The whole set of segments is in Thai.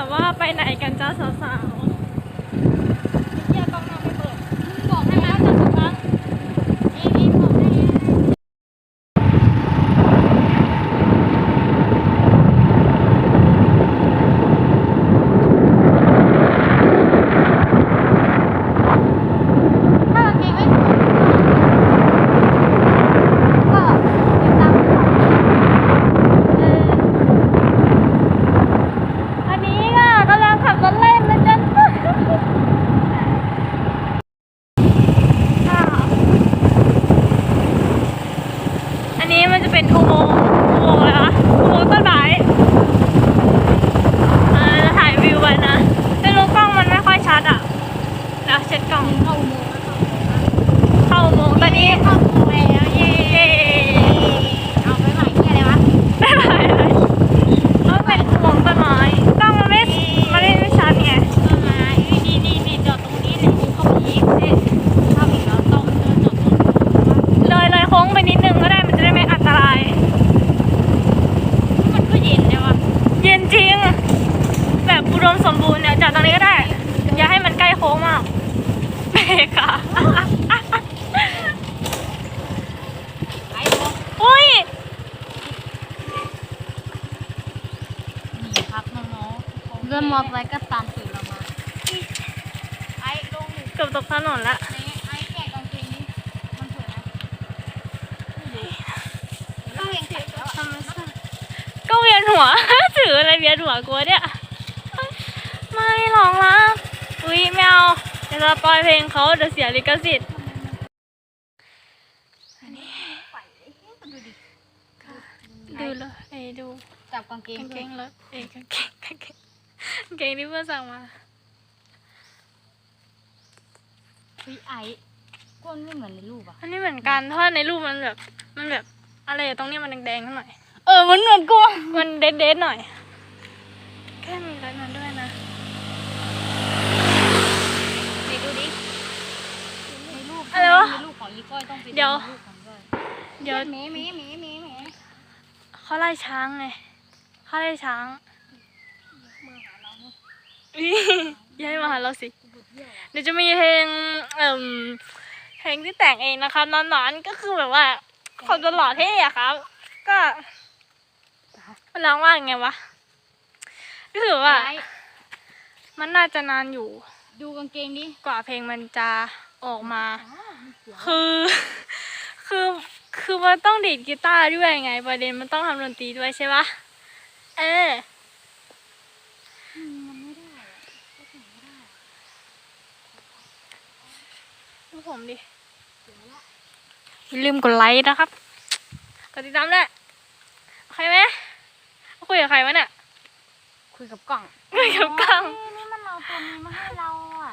แบบว่าไปไหนกันจ้าสาวๆเฮียกล้องหน้าไม่เปิดบอกให้แล้วจะถึงบ้างเอ๊ะเอ๊ะบอกให้ ถ้ากางเกงไม่สวยก็ติดตามเอออันนี้ก็กำลังขับรถเล่นนะจ๊ะค่ะอัน นี้มันจะเป็นอุโมงค์อุโมงค์อะไรคะอุโมงค์ต้นไม้เออจะถ่ายวิวไว้นะแต่รู้กล้องมันไม่ค่อยชัดอะเดี๋ยวเช็ดกล้อง เข้าอุโมงค์แล้ว เข้าอุโมงค์ตอนนี้ เข้าอุโมงค์แล้วเย้ เย้ เอาไปใหม่ที่อะไรวะ ไม่ไหวเลยเขาเป็นอุโมงค์ต้นไม้กล้องมันไม่มันไม่ชัดไง ต้นไม้นี่นี่นี่จอดตรงนี้เลยเข้าไปอีกนี่เข้าอีกแล้วต้องเดินจอดตรงนี้ เลยเลยโค้งไปนิดนึงก็ได้มันจะได้ไม่อันตราย มันก็เย็นเลยวะ เย็นจริง แบบอุดมสมบูรณ์เนี่ยจากตรงนี้ก็ได้ อย่าให้มันใกล้โค้งมาก เบรกอะไอ้พวกอุ้ย นี่ครับน้องๆเริ่มมอไซค์ก็ตามตื่นเรามา ไอ้ลงหนึ่งเกือบตกถนนละ ในไอ้แกะกางเกงนี้มันสวยไหมต้องเรียนเสร็จแล้วอะธรรมชาติก็เวียนหัว ถืออะไรเวียนหัวกลัวเนี่ย ไม่หรอกนะอุ้ยไม่เอาเดี๋ยว จะปล่อยเพลงเขาเดี๋ยวเสียลิขสิทธิ์ดูเลยเอ้ยดูจับกางเกงกางเกด้วยงรถเอ้ยกางเกงกางเกงกางเกงที่เพื่อนสั่งมาเฮ้ยไอ้ก้นไม่เหมือนในรูปอะ อันนี้เหมือนกันเพราะว่าในรูปมันแบบ มันแบบอะไรอะตรงเนี้ยมันแดงๆขึ้นหน่อย เออมันเหมือนกูมันเด็ดๆหน่อย แค่มีรถมันด้วยนะ นี่ดูดิในรูป อะไรวะในรูปของอีก้อยต้องเป็นเดี๋ยวในรูปของก้อยเดี๋ยวหมีหมีหมีหมีหมีเขาไล่ช้างไงเขาไล่ช้างอีย้ายมาหาเราสิเดี๋ยวจะมีเพลงเอ่มเพลงที่แต่งเองนะคะนอนๆก็คือแบบว่าคนตลอดเท่อะครับ ก็มันร้องว่าไงวะก็คือว่าไอ้มันน่าจะนานอยู่ ดูกางเกงดิกว่าเพลงมันจะ ออกมา คือ คือคือมันต้องดีดกีตาร์ด้วยไงประเด็นมันต้องทำดนตรีด้วยใช่ปะเออมันไม่ได้อะก็ถึงไม่ได้อะดูผมดิอย่าลืมกดไลค์นะครับ กดติดตามด้วยโอเคไหมคุยกับใครวะเนี่ย คุยกับกล่อง คุยกับกล้องนี่นี่มันเอาตัวนี้มาให้เราอะ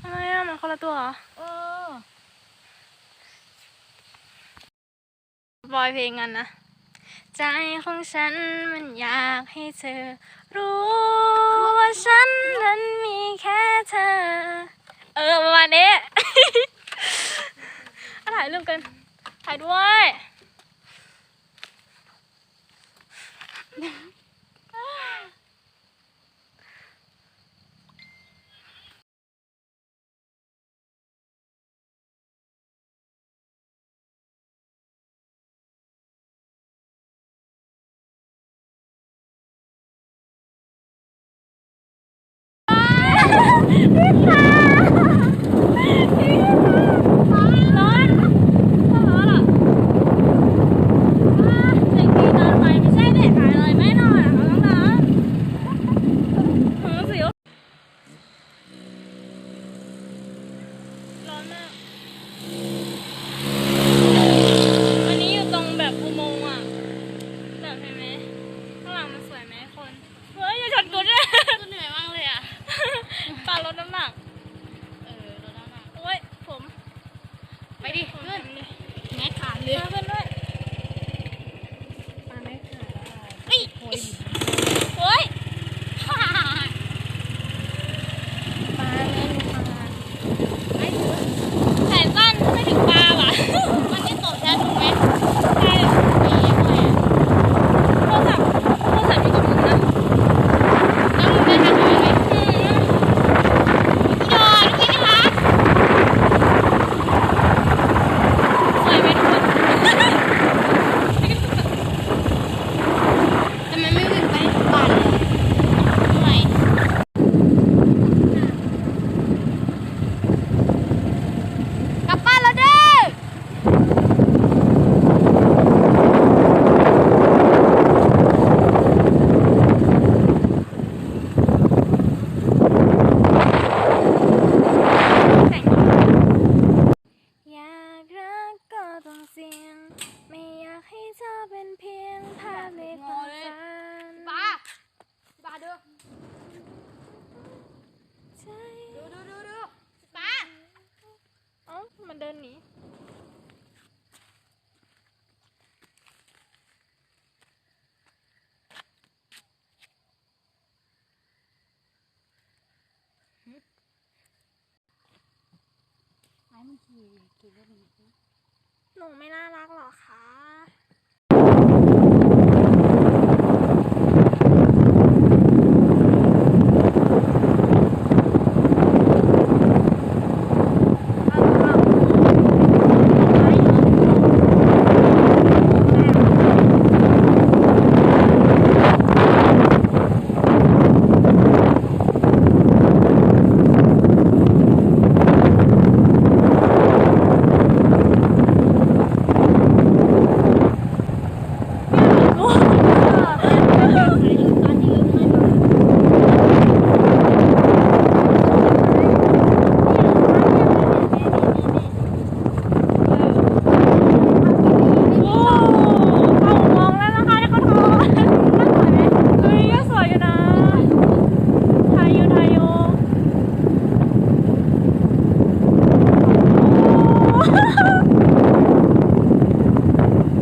ทำไมอะมันคนละตัวเหรอเออ บอยเพลงกันนะ ใจของฉันมันอยากให้เธอ รู้ว่าฉันนั้นมีแค่เธอ เออประมาณนี้ถ่ายรูปกัน ถ่ายด้วย ร้ มันกี่กี่เล่มนะหนูไม่น่ารักหรอคะ